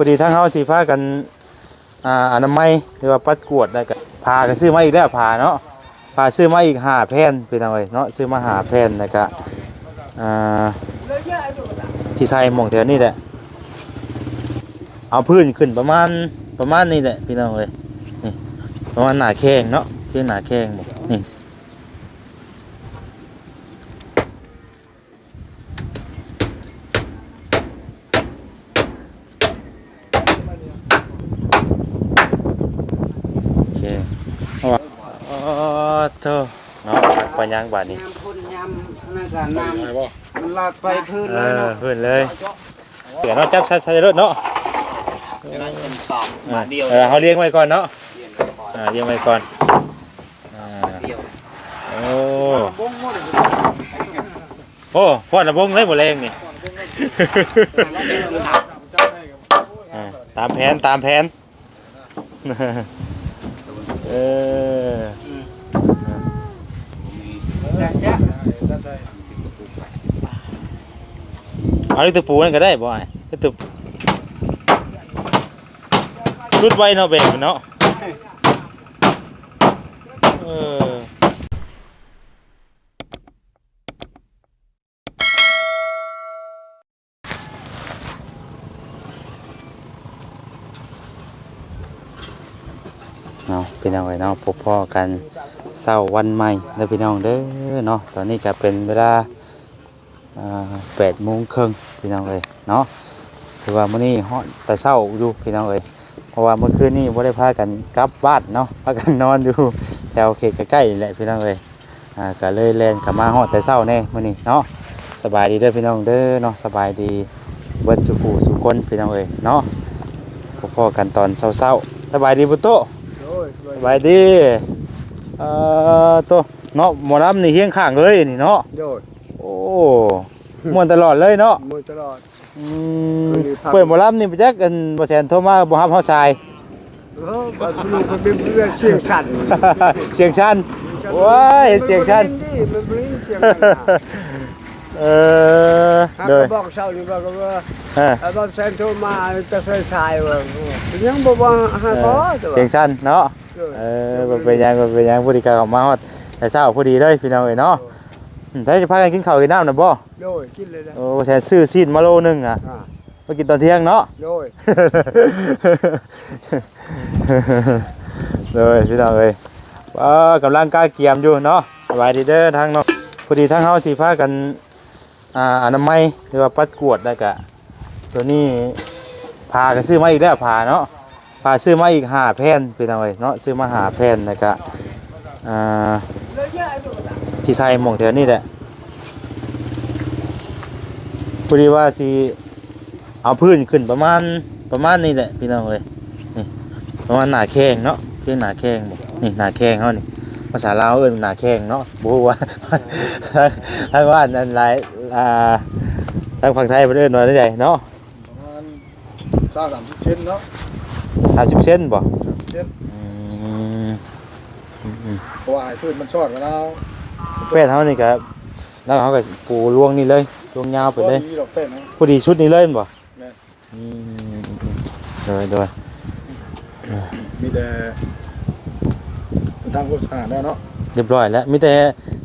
อดีทั้งเฮาสิพากันอ่าอนามัยหรือว่าปัดกวดได้กันพากันซื้อมาอีกแล้วพาเนาะพาซื้อมาอีกห้าแผ่นพี่น้องเอ้ยเนาะซื้อมาห้าแผ่นแล้วก็อ่าที่ใส่หม่องแถวนี้แหละเอาพื้นขึ้นประมาณประมาณนี้แหละพี่น้องเอ้ยนี่ประมาณหนาแข้งเนาะพียงหนาแข้งบ่นี่ โอเคเอาวะอ๋อเธอเนาะพักไปยัง บาดนี้น้ำพ่นยำนั่นก็น้ำมันลาดไปพื้นเอเลยอเนาะเพื่อนเลยเดี๋ยวเราจับใส่ใส่รถเนาะจะได้เป็นตอบเอมาอเดียวเออเขาเลี้ยงไว้ก่อนเนาะเดียวก่อนอ่าเลี้ยงไว้ก่อนอ่าเดียวโอ้โอ้พ่อระบงเลยบ่แรงนี่ อ่าตามแผนตามแผน เออ เอาลูกตะปูนั่นก็ได้บ่ไอ้ลูกตะรุดไว้เนาะแบบเนาะเออเนาะพี่น้องไอ้เนาะพบพ่อกันเศร้าวันใหม่เด้อพี่น้องเด้อเนาะตอนนี้ก็เป็นเวลา แปดโมงครึ่งพี่น้องเอ้ยเนาะคือว่ามื้อนี้ฮอดแต่เช้าอยู่พี่น้องเอ้ยเพราะว่าเมื่อคืนนี้บ่ได้พากันกลับบ้านเนาะพากันนอนอยู่แถวเขตใกล้ๆนี่แหละพี่น้องเอ้ยอ่าก็เลยแล่นกลับมาฮอดแต่เช้าแน่มื้อนี้เนาะสบายดีเด้อพี่น้องเด้อเนาะสบายดีเบิดสุขูสุคนพี่น้องเอ้ยเนาะพบพอกันตอนเช้าๆสบายดีบุโตสบายดีเอ่อโตเนาะหมอลำนี่เฮียงข้างเลยนี่เนาะ โดดโอ้ม่วนตลอดเลยเนาะมือตลอด อืมเปิดหมอลำนี่ไปจักกันบ่แซนโทรมาบ่ฮับเฮาชาย เออบัดลูกมันเป็นเรื่องเสียงสั่นเสียงชันว้ายเสียงชันนี่มันเป็นเสียงสั่นน่ะเออหากโดย ก็บอกเช้านี่ว่าก็ว่าเออไอ้บ้านแซนโทรมาจะใส่สายว่ายังบ่ว่าหาก็แต่ว่าเสียงชันเนาะเออเออบ่เป็นหยังบ่เป็นหยังผู้ดีกาเข้ามาฮอดแต่เช้าพอดีเลยพี่น้องเอ้ยเนาะอืม ถ้าจะพากันกินข้าวกินน้ำน่ะบ่โดยกินเลยนะโอ้บ่แซนซื้อซีนมาโลนึงอะอ่ามากินตอนเที่ยงเนาะ โดยเลยพี่น้องเอ้ยว่ากำลังกล้าเกียมอยู่เนาะสบายดีเด้อทางเนาะพอดีทางเฮาสิพากันอ่าอนามัยหรือว่าปัดกวดได้กะตัวนี้พากันซื้อมาอีกแล้วพาเนาะพาซื้อมาอีกห้าแผ่นพี่น้องเอ้ยเนาะซื้อมาห้าแผ่นแล้วก็อ่า ที่ใส่หม่องแถวนี้แหละพอดีว่าสิเอาพื้นขึ้นประมาณประมาณนี้แหละพี่น้องเอ้ยประมาณหนาแข้งเนาะเพียงหนาแข้งบ่นี่หนาแข้งเขานี่ภาษาลาวเอิ้นหนาแข้งเนาะบ่ฮู้ว่าทางว่าอันหลายอ่าทางฝั่งไทยเพิ่นเอิ้นว่าได้ใดเนาะประมาณสามสามสิบเซนเนาะ30เซนบ่เซนอืมอืมเพราะว่าไอ้พืชมันชอดกันแล้ว ๆแป้นเฮานี่ก็แล้วเขาก็ปูลวงนี่เลยลวงยาวไปเลยมีดอกเป็นนะ พอดีชุดนี้เลยแม่นบ่แม่น อืมโดยโดยมีแต่ทางโฆษณาแล้วเนาะเรียบร้อยแล้วมีแต่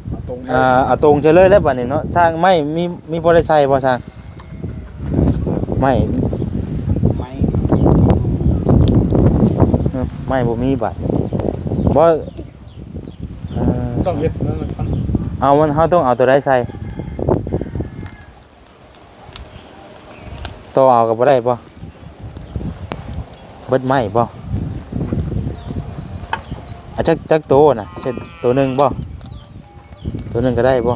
เอาตรงนี้อ่าเอาตรงเฉยเลยแล้วบัดนี้เนาะสร้างไม่มีมีบ่ได้ใส่บ่สร้างไม่ไม่เออไม่บ่มีบัตรบ่เอ่อ ต้องเฮ็ดนั่นนะครับ เอามันเฮาต้องเอาตัวใดใส่ตัวเอาก็บ่ได้บ่เบิดไหม้บ่อาจักจักโตวนะเช่นตัวหนึ่งบ่ตัวหนึ่งก็ได้บ่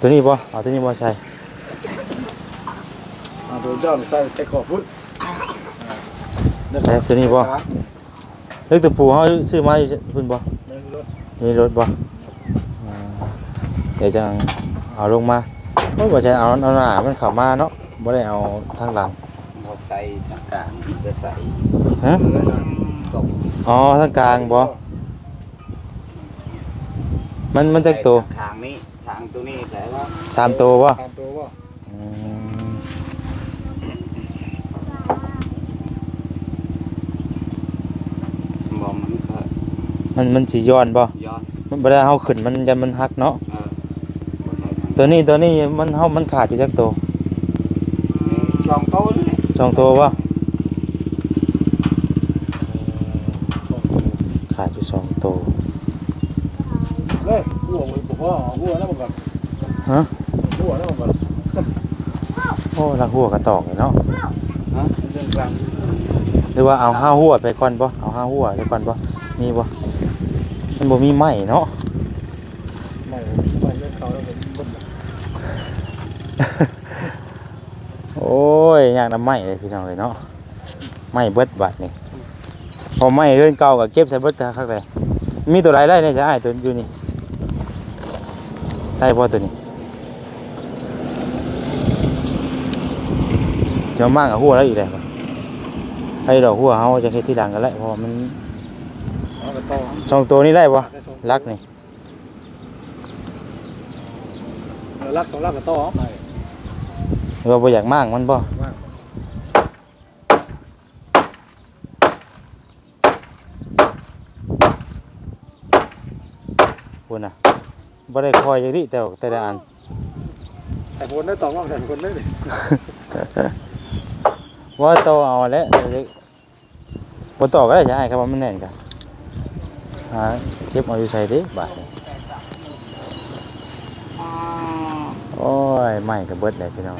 ตัวนี้บ่เอาตัวนี้บ่ใส่เอาตัวเจ้านี่ใส่แค่ขอพุทธ เอ๊ะตัวนี่บ่เล็กตัวปูเขาซื้อมาอยู่เพิ่นบ่มีรถบ่เดี๋ยวจะเอาลงมาเพรช่จะเอาเอาหน้ามันเข้ามาเนาะบ่ได้เอาทางหลังเอาใส่ทางกลางไปใส่ฮะอ๋อทางกลางบ่มันมันจักตัวทางนี้ทางตัวนี้แต่ว่า3ตัวบ่3 มันมันสิย้อนบ่ย้อนมันบ่ได้เฮาขึ้นมันยันมันหักเนาะเออบ่ได้ทางตัวนี้ตัวนี้มันเฮามันขาดอยู่จักตัวนี้ช่องโตนี่สองตัวบ่ขาดอยู่สองตัวเฮ้ยหัวมันผมว่าหัวแล้วมันก่อนฮะหัวแล้วมันก่อนโอ้ลักหัวกระตอกเลยเนาะฮะเรื่องกลางหรือว่าเอาห้าหัวไปก่อนบ่เอาห้าหัวไปก่อนบ่มีบ่ มันบ่มีไม้เนาะไม่ไม่เล่นเขาแล้วเป็นคนโอ้ยยากน้ำไม้เลยพี่น้องเลยเนาะไม้เบิดบัดนี่พอไม้เรื่อนเก่าก็เก็บใส่เบิดคักเลยมีตัวไรไล่เนี่ยจะอ้ายตัวอยู่นี่ได้บ่ตัวนี้จะมากกับหัวแล้วอีกแล้วบ่ให้ดอกหัวเฮาจะเฮ็ดที่หลังกันแหละเพราะว่ามันเอากระต่อ สองตัวนี้ได้บ่รักนี่รักต้องรักกระต่อไปหรือว่าบ่อยากมากมันบ่มากพุ่นน่ะบ่ได้คอยจังดิแต่ว่าแต่ละอันแต่คนได้ต่อว่าแต่คนได้ดิว่าโตเอาแหล้วบ่ต่อก็ได้ใช่ครับว่ามันแน่นกัน หาเก็บเอาอยู่ใส่ดิบาดนี้โอ้ยไม้ก็เบิดเลยพี่น้อง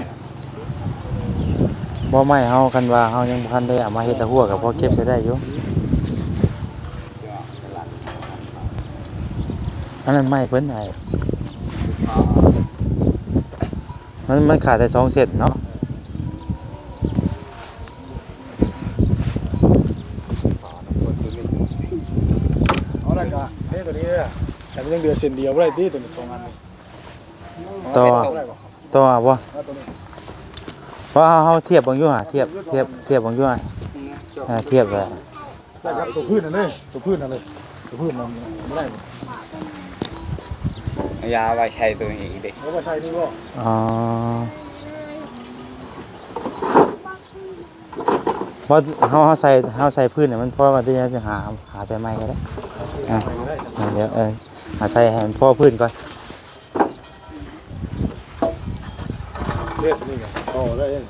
บ่ไม้เฮาคันว่าเฮายังบ่ทันได้เอามาเฮ็ดละหัวก็พอเก็บใส่ได้อยู่อันนั้นไม้เพิ่นได้มันมันขาดแต่สองเซตเนาะ เอาอะไรกันเฮ้ยตัวนี้เนี่ยแต่มัน ยังเดือเส้นเดียวไม่ได้ที่ตัวนี้สองอันต่อได้ป่ะต่อบ่แล้วตัวนี้ว่าเฮาเทียบเบิ่งอยู่หาเทียบเทียบเทียบเบิ่งอยู่หาอ่าเทียบเลยได้ครับตัวพื้นนั่นเลยตัวพื้นนั่นเลยตัวพื้นมันไม่ได้ยาไว้ใช้ตัวนี้เด็กแล้วก็ใช้นี่ก็อ๋อว่าเฮาเฮาใส่เฮาใส่พื้นน่ะมันพอว่าที่จะหาหาใส่ไม้ก็ได้อะอะเดี๋ยวเออ หาใส่ให้มันพอพื้นก่อนเลือดนี่ไงต่อได้เอง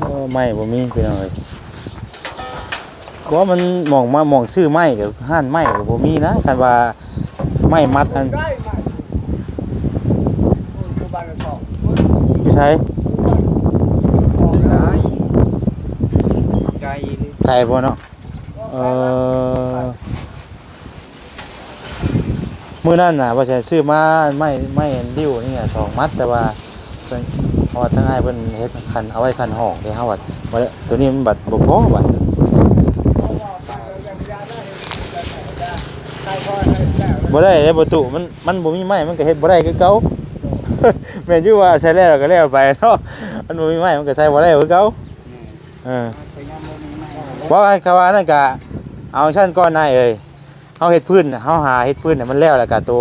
โอ้ไม้บ่มีพี่น้องเอ้ยว่ามันหมองมาหมองซื้อไม้กับห้านไม้ก็บ่มีนะคันว่าไม้มัดอันได้ไหมผู้บ้านเราชอบอยู่ใช้ออกได้ไกลเลยไกลบ่เนาะเออ มื้อนั้นน่ะว่าจะซื้อมาไม้ไม้อันดิ้วนี่น่ะสองมัดแต่ว่าเพิ่นเพราะว่าทั้งอ้ายเพิ่นเฮ็ดคันเอาไว้คันห้องที่เฮาว่าว่าตัวนี้มันบัดบ่พอบัดบ่ได้เด้ประตูมันมันบ่มีไม้มันก็เฮ็ดบ่ได้คือเก่าแม่นอยู่ว่าใช้แล้วก็แล้วไปเนาะมันบ่มีไม้มันก็ใช้บ่ได้คือเก่าเออว่าไอ้คำว่านั่นก็เอาชั้นก้อนนายเอ้ย เฮาเฮ็ดพื้นน่ะเฮาหาเฮ็ดพื้นน่ะมันแล้วแล้วก็ตัว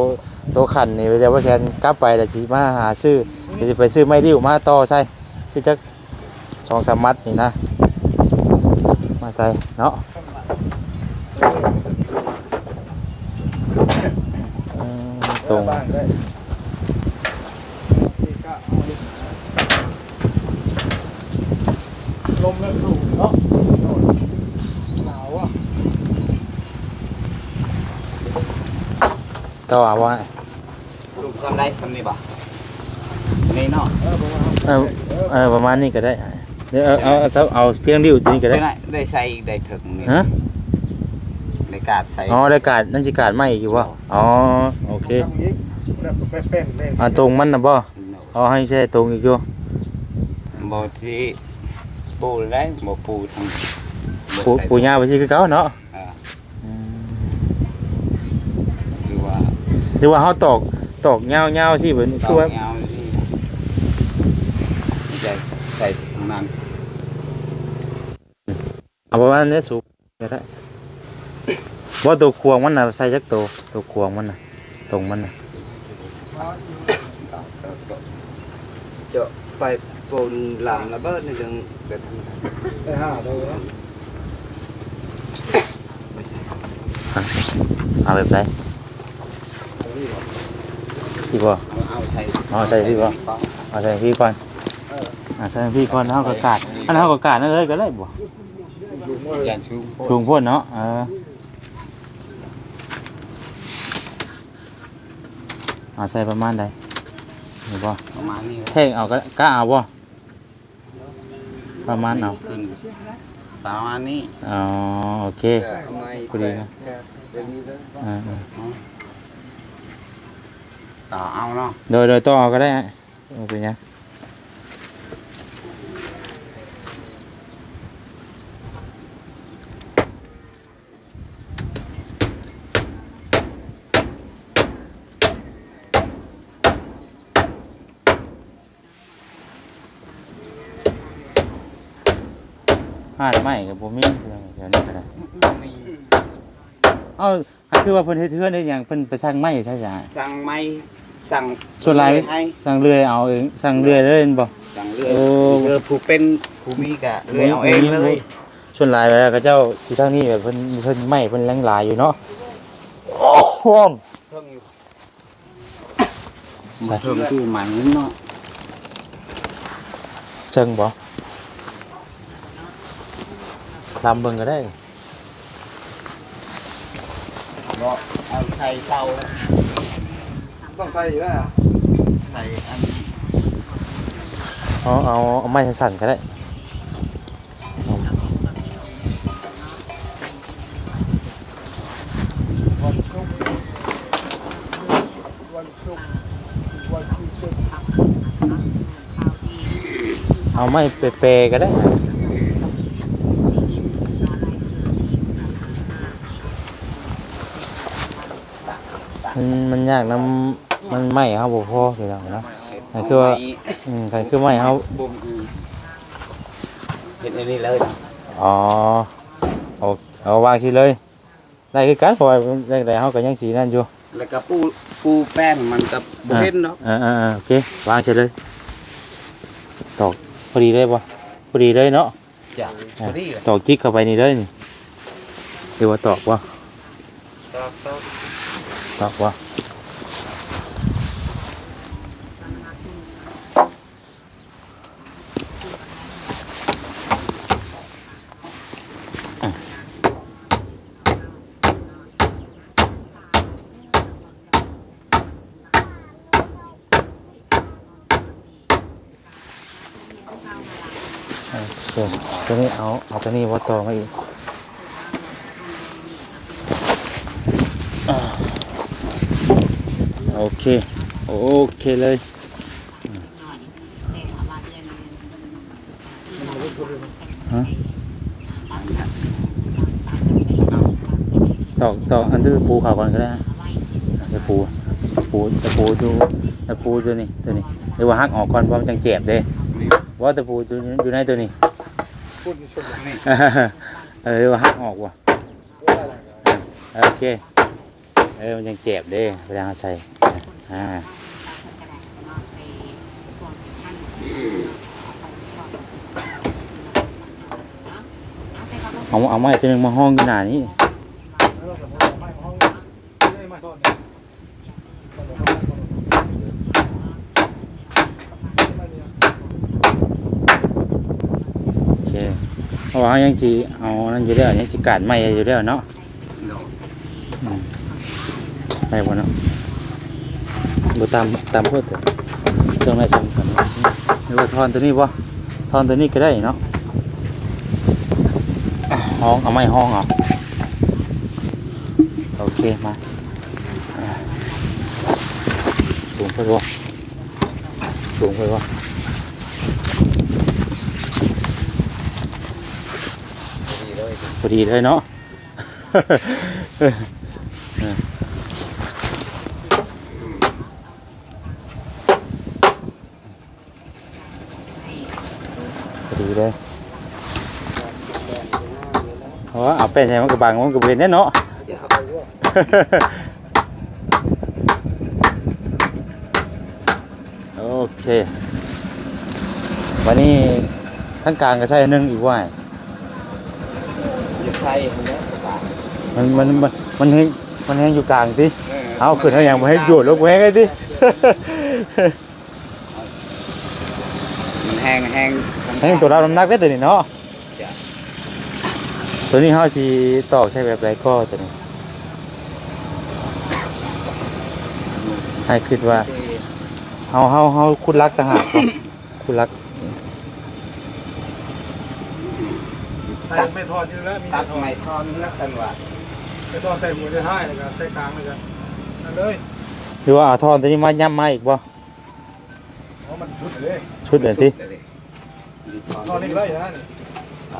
ตัวขันนี่เดี๋ยวว่าแซนกลับไปแล้วสิมาหาซื้อเดี๋ยวสิไปซื้อไม้ดิ้วมาต่อใส่ซื้อจักสองสามัดนี่นะ มาใจเนาะตรง บ้านได้ลมเริ่มสูงเนาะหนาวอะ ก็ว่าว่าลูกทำได้ทำนี่บ่นี่เนาะเออผมว่าเออเออประมาณนี้ก็ได้เดี๋ยวเอาเอาเอาเอาเพียงดิ้วตัวนี้ก็ได้ได้ได้ใส่ได้ถึงนี่ฮะได้กาดใส่อ๋อได้การนั่นสิการไม่อยู่บ่อ๋อโอเคทำอย่างนี้แบบเป็นๆเป็นอ่าตรงมันน่ะบ่เอาให้ใช่ตรงอีกอยู่บ่ที่ปูได้บ่ปูทางปูปูยาไปสิคือเก่าเนาะ หรือว่าเฮาตอกตอกยาวๆสิเบิ่นตคืออว่ากยาวนี่ใส่ใส่ทางนั้นเอาประมาณนี้สุกก็ได้ว่าตัวควงมันน่ะใส่จักตัวตัวควงมันน่ะอตรงมันน่ะเจาะไปปูนหลังระเบิดในเรื่องเกิดทำไมได้ห้าตัวนะเอาแบบไหน สิบ่เอาใช้เอาใส่พี่บ่เอาใส่พี่ก่อนอ่าใส่พี่ก่อนเฮาก็กาดอันเฮาก็กาดนั่นเลยก็ได้บ่สูงมากแกนชูสูงโพ่นเนาะเออเอาใส่ประมาณใดเห็นบ่ประมาณนี้เท่งเอาก็กล้าเอาบ่ประมาณเอาขึ้นประมาณนี้อ๋อโอเคทำไมพอดีนะเป็นนี้เลยอ่า ต่อเอาเนาะๆโดยโดยต่อเอาก็ได้ฮะเอาเป็นยังห้าไม่กับผมมีเดี๋ยวนี้ก็ได้นี่เอ้า คือว่าเพิ่นเฮ็ดเทือนได้หยังเพิ่นไปสร้างไม้ใช่จ้ะสั่งไม้สั่งส่วนหลายให้สร้างเรือยเอาเองสร้างเรือยเลยแม่นบ่ สั่งเรือโอ้ เรือผู้เป็นผู้มีกะเรือเอาเองเลยส่วนหลายแล้วก็เจ้าที่ทางนี้แบบเพิ่นเพิ่นไม้เพิ่นแรงหลายอยู่เนาะโอ้โหเพิ่งอยู่มาเพิ่มที่ใหม่เนาะเชิงบ่ลำเบิ่งก็ได้ ก็เอาใส่เตาต้องใส่อยู่แล้วใส่อันเอาเอาเอาไม้สั่นๆก็ได้วันศุกร์วันศุกร์วันที่เจ็ดเอาไม้เปรย์ๆก็ได้มันมัน ยากน้ำมันไหม้เฮาบ่พอพี่น้องเนาะนั่นคือว่าอืมก็คือไม้เฮาบุ้มอืมเห็นอันนี้เลยนะอ๋อเอาเอาวางสิเลย ได้คือกันเพราะว่าแรกๆเฮาก็ยังสีนั่นอยู่แล้วก็ปูปูแป้นมันกับบุเห็นเนาะอ่าๆๆโอเควางเฉยเลยตอกพอดีเลยบ่พอดีเลยเนาะจ้ะพอดีเลยตอกจิกเข้าไปนี่เลยนี่เรียกว่าตอกบ่ครับครับตอกบ่อะโอเคตัว นี้เอาเอาตัวนี้ว่าต่อมาอีกโอเค โอเคเลยฮะตอกตอกอันที่ปูขาก่อนก็ได้จะปูปูจะปูดูจะปูตัวนี้ตัวนี้หรือว่าหักออกก่อนเพราะมันจังเจ็บเด้ว่าตะปูตัวอยู่ในตัวนี้ พูดในช่วงนี้เออหรือว่าหักออกว่ะได้อะไรกันโอเคเออมันยังเจ็บเด้เวลาเอาใส่อ่าเอาเอาไม้ตัวหนึงมาห้องขนาดนี้ แล้วเราแบบว่าไม่ห้องไม่ได้มาทอดเนี่ยไม่เนี่ย โอเคเพ ราะว่ายังจีเอานั่นอยู่แล้วยังจีกาดไม้อยู่แล้วเนาะเนาะได้บ่เนาะบ่ตามตามพื่อเถอะต้องได้สำคัญหรือว่าทอนตัวนี้บ่ทอนตัวนี้ก็ได้เนาะห้องเอาไม้ห้องเอาโอเคมาอ่าสูงไปบ่สูงไปบ่ พอดีเลยเนาะพอดีเลยเพราะเอาเป็นใช่มันกระบังมันกระเบนแน่เนาะโอเค วันนี้ทั้งกลางก็ใช่นึ่งอีกว่า อยู่ไทยคนเนี้ยมันมันมันมันให้มันให้อยู่กลางติเอาขึ้นเอาอย่างมาให้โยดลงไปให้ติแห้งแห้งให้ตัวเราน้ำหนักได้ตัวนี้เนาะจ้ะตัวนี้เฮาสิตอกใช้แบบไรก็ตัวนี้ให้คิดว่าเฮาเฮาเฮาคุณรักต่างหากบ่คุณรัก ใส่ไม่ทอดอยู่แล้วมีตัแต่ดทอดไม้ท่อนนักกันว่าไม่ทอดใส่หมูจะท้ายเลยครับใส่กลางเลยครับนั่นเลยหรือว่าเอาทอนตัวนี้มาย่ำมาอีกบ่เพราะมันชุดเลยชุดเลยติทอดนี่ก็ได้นะนี่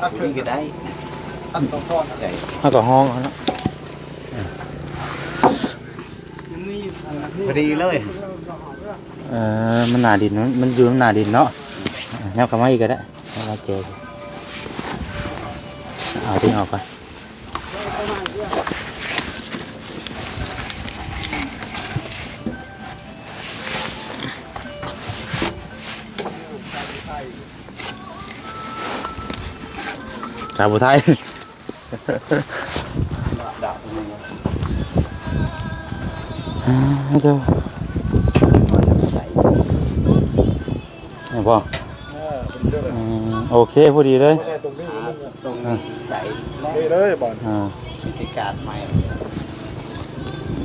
ตัดขึ้นก็ได้ตัดสองทอดนะใหญ่เฮาก็ห้องเอาเนาะพอดีเลยเออมันหนาดินมันมันอยู่มันหนาดินเนาะอะแนวกลับมาอีกก็ได้เอามาเจอ เอาทิ้งออกไปชาวบุไทยดาวนึงเจ้าเนี่ยพ่อเออเป็นเรื่องเลยอืมโอเคพอดีเลยใส่ ตรงนี้ตรงนี้ใส่และนี่เลยบอลอ่าวิธีการใหม่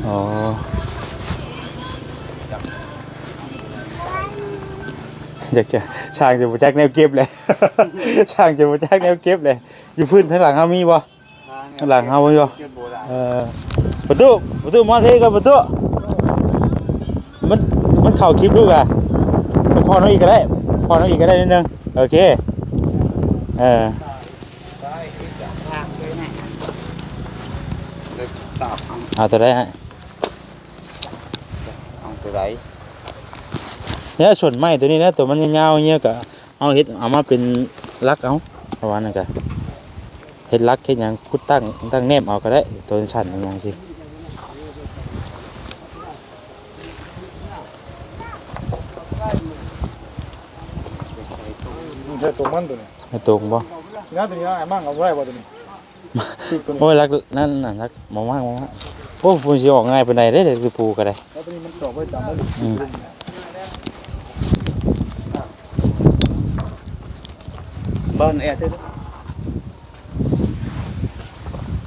อ๋ออยากจะช่างจะบูจักแนวเก็บเลย ช่างจะบูจักแนวเก็บเลย อยู่พื้นทางหลังเขามีบ่ข้างหลังเอาไว้บ่โบราณเออประตูประตูมาเทกันประตูมันมันเข่าคลิปลูกอะพอน้องอีกก็ได้ พอน้องอีกก็ได้นิดนึง โอเค เออ ตอบ เอาเอาตัวได้ฮะเอาตัวไหนเนี่ยส่วนไม้ตัวนี้นะตัวมันยาวๆเนี่ยก็เอาเฮ็ดเอามาเป็นลักเอาประมาณนั้นก็เฮ็ดลักเฮ็ดหยังคุดตั้งตั้งแนบเอาก็ได้ตัวสั่นอหย่างสินี่ใช่ตรงมันตัวนี้ให้ตรงบ่งานตัวนี้ไอ้มั่งเอาไว้บ่ตัวนี้คือตัวนี้โอ้ยลักนั่นน่ะลักมามากมามาก โอ้ผมสิออกง่ายปานใดเด้เด็กสิปูก็ได้แล้วตัวนี้มันตอกไว้จำได้อืมเบิ้ลแอร์ด้วย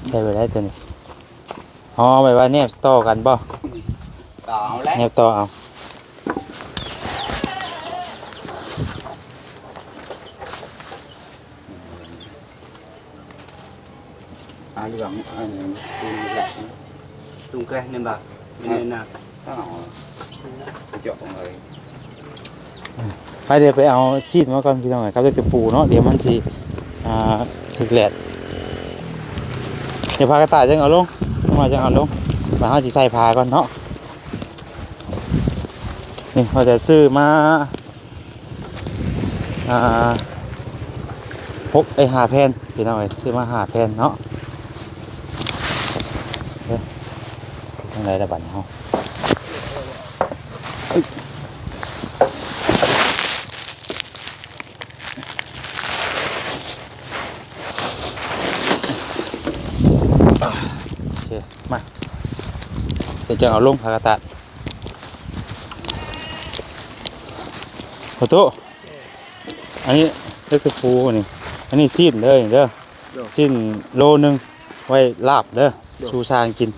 ใช้ไปได้ตัวนี้อ๋อไปว่าแนบต่อกันบ่ต่อแล้วแนบต่อเอาอ่าเหลืองอันนี้ ตุ้งแหละตุ้งแกนี่บ่นี่นะต้องเอาเจาะเลยไปเดี๋ยวไปเอาชีดมาก่อนพี่น้องครับเดี๋ยวจะปูเนาะเดี๋ยวมันสิอ่าถึกแหลดเดี๋ยวพากระต่ายจังเอาลงลงมาจังเอาลงแล้วเฮาสิใส่พาก่อนเนาะนี่เราจะซื้อมาอ่าหกไอหาแผ่นพี่น้องเอ้ยซื้อมาหาแผ่นเนาะเด้อทาง ไหนระบัดนี้เฮาโอเค มา เดี๋ยวจะเอาลงพากาตัดขอโทษอันนี้เลือกฟูนี่ อันนี้สิ้นเลยเด้อสิ้นโลหนึงไว้ลาบเด้อชูชางกิน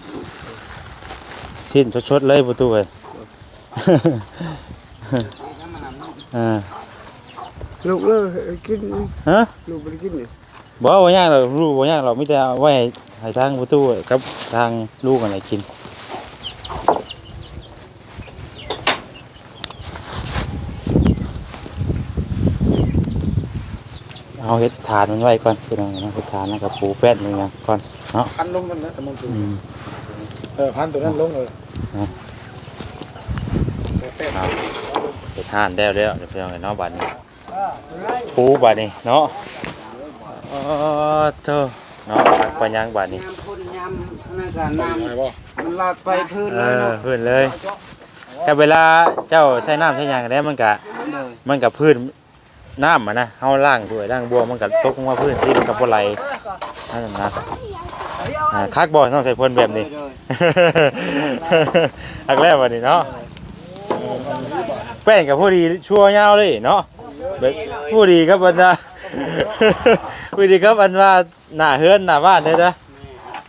สิ้นชดๆเลยประตูเลยอ่าลูกเลยกินฮะลูกไปกินนี่บ่ว่าย่างเราลูกบ่ย่างเราไม่ได้เอาไว้ให้ให้ทางประตูกับทางลูกอะไรกินเอาเห็ดฐานมันไว้ก่อนพี่น้องนะเห็ดฐานแล้วก็ปูแป้นมันนะก่อนพันลงกันนะแต่มันอืม เออพันตัวนั้นลงเลยเห็ดฐานแล้วแล้วเดี๋ยวพี่น้องเนาะบัดนี้ปูบัดนี้เนาะอ๋อเธอเนาะปักปัญญังบัดนี้ยำพ่นยำนั่นก็น้ไงบ่ำมันลาดไปพื้นเอเลยอเนาะขึ้นเลยอ๋อกับเวลาเจ้าใส่น้ำใส่หยางกันแล้วมันก็เลยมันกับพื้นน้ำอะนะเฮาล่างด้วยล่างบัวมันก็ตกลงมาพื้นที่มันก็บ่ไหลนั่นน่ะนะ อ่าคักบ่ต้องใส่พ่นแบบนี้ อักแรกวันนี้เนาะแป้งกับผู้ดีชั่วยาวเลยเนาะแบบผู้ดีครับบรรดา ผู้ดีครับอันว่าหน้าเฮือนหน้าบ้านเด้อนะ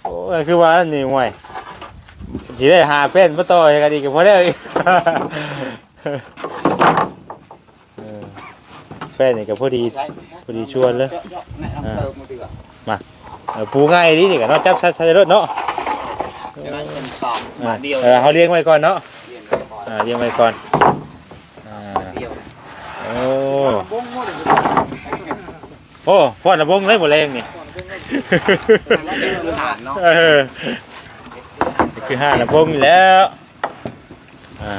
โอ้ยคือว่าอันนี่ห่วยสิได้หาแป้นมาต่อให้กันอีกก็พอแล้วอีก เออแป้นนี่ก็พอดีพอดีชวนเลย มา ปูง่ายดีนี่ก็เนาะจับใส่ใส่รถเนาะจะได้เป็นสองเออบาทเดียวเออเขาเลี้ยงไว้ก่อนเนาะเรียนไว้ก่อนอ่าเลี้ยงไว้ก่อนอ่าเดียวโอ้โอ้พอดระบงเลยหมดแรงนี่คือหานเนาะเออนี่คือห้าระบงอยู่แล้วอ่า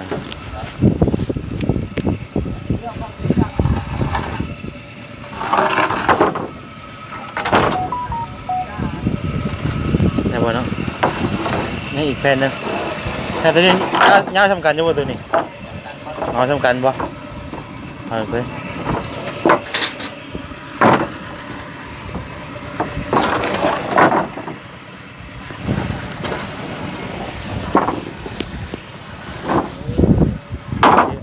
แต่ว่าเนาะนี่ อีกแผ่นหนึงแต่ตัวนี้ยาวยาวสำคัญอยู่บ่ตัวนี้เอาสำคัญบ่เอาไป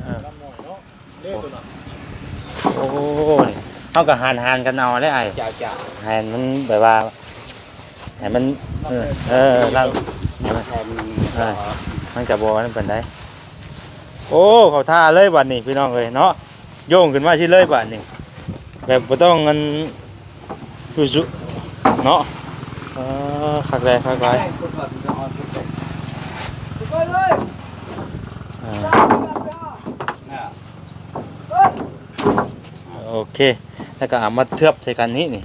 อ่าลำหน่อยเนาะเล่ตัวน่ะโอ้นี่เขาก็หันหันกันเอาได้ไอ้เจ้าเจ้าหันมันแบบว่าให้มัน เออเออเราให้มันแท นมันเออมันกับบอนั่นเป็นได้โอ้เขาท่าเลยบัดนี้พี่น้องเลยเนาะโยงขึ้นมาชิเลยบัดนี้แบบบ่ต้องเงินดูสุเนาะเออคักแรคักไรอ่าโอเค แล้วก็เอามาเทือบใส่กันนี้นี่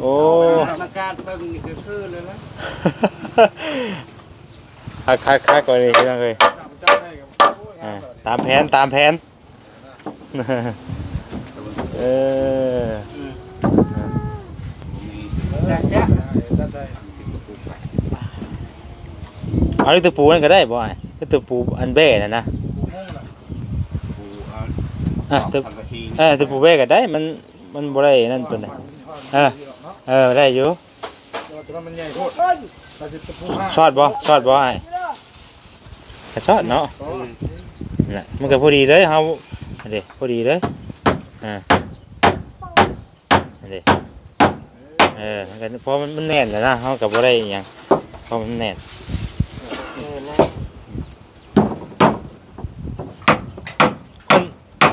โอ้อาการเบิ่งนี่ก็คือเลยนะ คักคักคักกว่านี้พี่น้องเลยน้ำมันจ้าได้กับโอ้ยงาอ่ามตลอดตามแผนตามแผนเออแต่แค่ได้ได้เอาลูกตะปูนั่นก็ได้บ่ไอ้ลูกตะปูอันเบ้น่ะนะม่วงน่ะปูเอาอะตตะสังกะสีเออตะปูเบ้ก็ได้มันมันบ่ได้นั่นตัวน่ะเออเนาะเออได้อยู่แต่ว่ามันใหญ่โคตรเราจะตะปูห้าชอดบ่ชอดบ่ไอ้ ก็ชอดเนาะน่ะมันก็พอดีเลยเฮาอันนี้พอดีเลยอ่าอันนี้เออมันก็เพราะมันมันแน่นแล้วนะเฮาก็บ่ได้อิหยังเพราะมันแน่นคน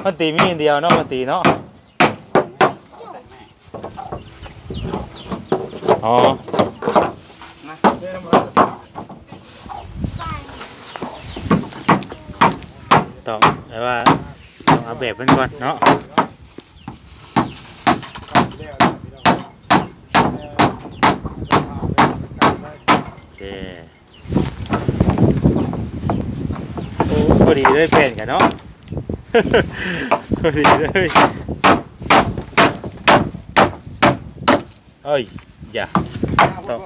คนตีมีอันเดียวเนาะคนตีเนาะอ๋อ เนี่ยมัน ต้องแต่ว่า ต้องเอาแบมันก่อนเนาะโอเคโอ้พอดีเลยเปลี่นกันเนาะ พอดีเลยเอ้ยอย่าต่อ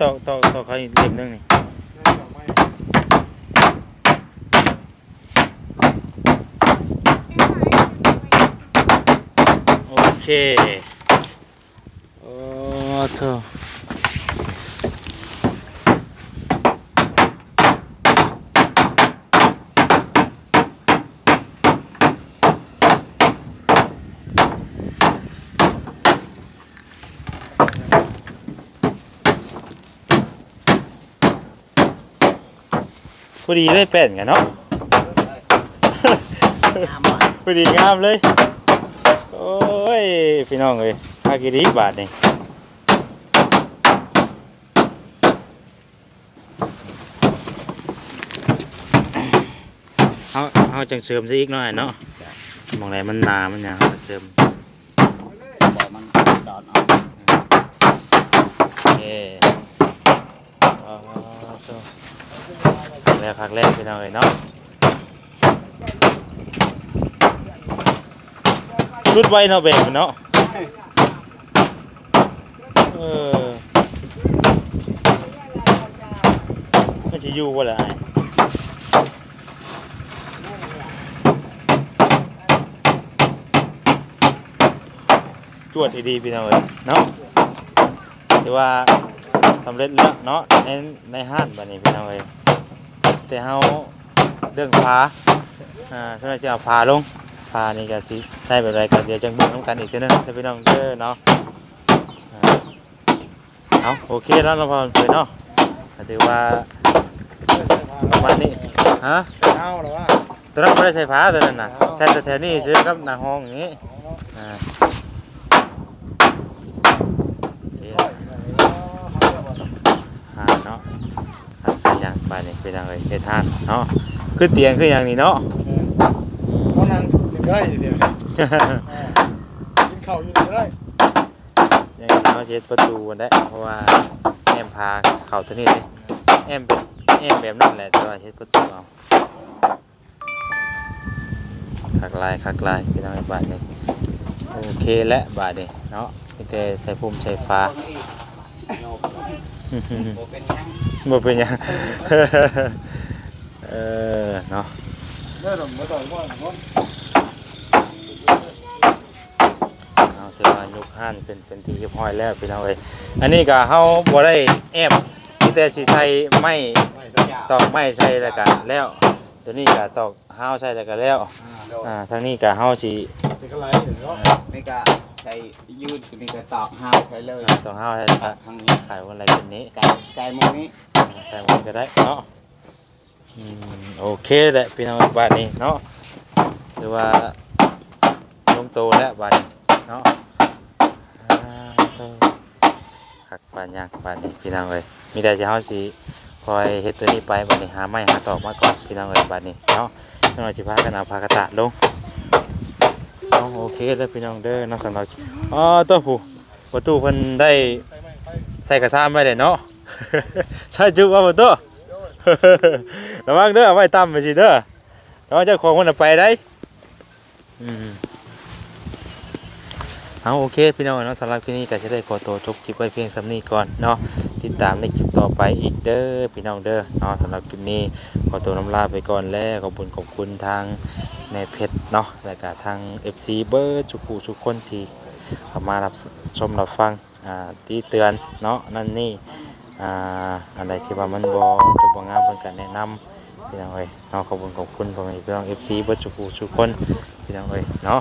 ต่อต่อต่อเขาอีกเล่มนึงนี่ โอ เค โอ้โถพอดีเลยเป็นกันเนาะ พอดีงามเลยโอ้ย พี่น้องเอ้ยพากิริบาทนี่เอาเอาจังเสริมซะอีกหน่อยเนาะมองไหนมันหนามันหยังเอาเสริมบอกมันตอนเอาโอเคอ๋อโถ่แล้วครั้งแรกพี่น้องเอ้ยเนาะ รุดไว้เนาะแบบเนาะเออไม่ใช่อยู่ว่าลรจวดดีๆพี่น้องเลยเนาะถือว่าสำเร็จแล้วเนาะในในห้านบัดนี้พี่น้องเลยแต่เฮาเรื่องผาอ่าสำหรับจะเอาผาลง พานี่ก็สิใช้แบบไรก็เดี๋ยวจังเบิ่งนํกันอีกเทีนึงเด้อพี่น้องเด้อเนาะอ่าเอาโอเคแล้วเราพอไปเนาะก็ถือว่าประมาณนี้ฮะเอาหรอวะตัวนั้นไม่ได้ใส่ผ้าตัวนั้นน่ะใส่แต่แถวนี้ซื้อกับหน้าห้องอย่างนี้อ่าเดี๋ยวหาเนาะหาเป็นอย่างไปนี่เป็นอย่างไรเฮ็ดทานเนาะคือเตียงคืออย่างนี้เนาะเพราะนางยังได้เดียวกินข้าวอยู่นี่ได้ย่างนี้เนาเช็ดประตูกันได้ เพราะว่าแอมพาเข่าตัวนี้เลยแอมเป็นแอมแบบนั้นแหละแต่ว่าเช็ดประตูเอาคักลายคักลายพี่น้องบาทนี่โอเคและบาทนี่เนาะมีแต่ใส่พุ่มใส่ฟ้าโบเป็นยังบ่เป็นยังเออเนาะได้หรอมาต่อยว่าคนเถือว่ายกห้านเป็นเป็นที่เรียบร้อยแล้วพี่น้องเอ้ยอันนี้ก็เฮาบ่ได้แอบมีแต่สิใส่ไม้ไม่ได้ตอกไม้ใส่แล้วก็แล้วตัวนี้ก็ตอกเฮาใส่แล้วก็แล้วอ่าทางนี้ก็เฮาสิเป็นกระไรเนาะนี่ก็ใส่ยืดตัวนี้ก็ตอกห้าวใส่เลยตอกเฮาใส่แล้วก็ทางนี้ขายวันอะไรเป็นนี้ไก่ไก่หมูนี้ใส่วันก็ได้เนาะอืมโอเคแหละพี่น้องบ้านนี้เนาะถือว่าลงโตแล้วบ้านนี้เนาะ คักปานยากปานนี้พี่น้องเอ้ยมีแต่สิเฮาสิคอยเฮ็ดตัวนี้ไปบัดนี้หาไม้หาตอกมาก่อนพี่น้องเอ้ยบัดนี้เนาะจังหน่อยสิพากันเอาพากระตาดลงเอาโอเคเด้อพี่น้องเด้อเนาะสำหรับอ๋อตัวผู้ประตูเพิ่นได้ใส่กระซาไว้ได้เนาะใช่จุว่าประตูระวังเด้อไว้ต่ำไปสิเด้อระวังเจ้าของเพิ่นไปได้อืม เอาโอเค พี่น้องเนาะสำหรับคลิปนี้ก็จะได้ขอตัวจบคลิปไว้เพียงสำนี้ก่อนเนาะติดตามในคลิปต่อไปอีกเด้อพี่น้องเด้อเนาะสำหรับคลิปนี้ขอตัวน้ำลาไปก่อนแล้วขอบคุณขอบคุณทางแม่เพชรเนาะแล้วก็ทาง FC เบอร์จุกุทุกคนที่เข้ามารับชมรับฟังอ่าที่เตือนเนาะนั่นนี่อ่าอะไรที่ว่ามันบ่จบบ่งามเพิ่นก็แนะนำพี่น้องเอ้ยเนาะขอบคุณขอบคุณพ่อแม่พี่น้อง FC เบอร์จุกุทุกคน พี่น้องเลยเนาะ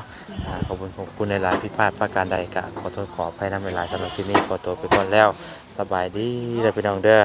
ขอบคุณขอบคุณในหลายพิพาทประการใดกะขอโทษขออภัยนำเวลาสำหรับคลิปนี้ขอตัวไปก่อนแล้ว สบายดีเลยพี่น้องเด้อ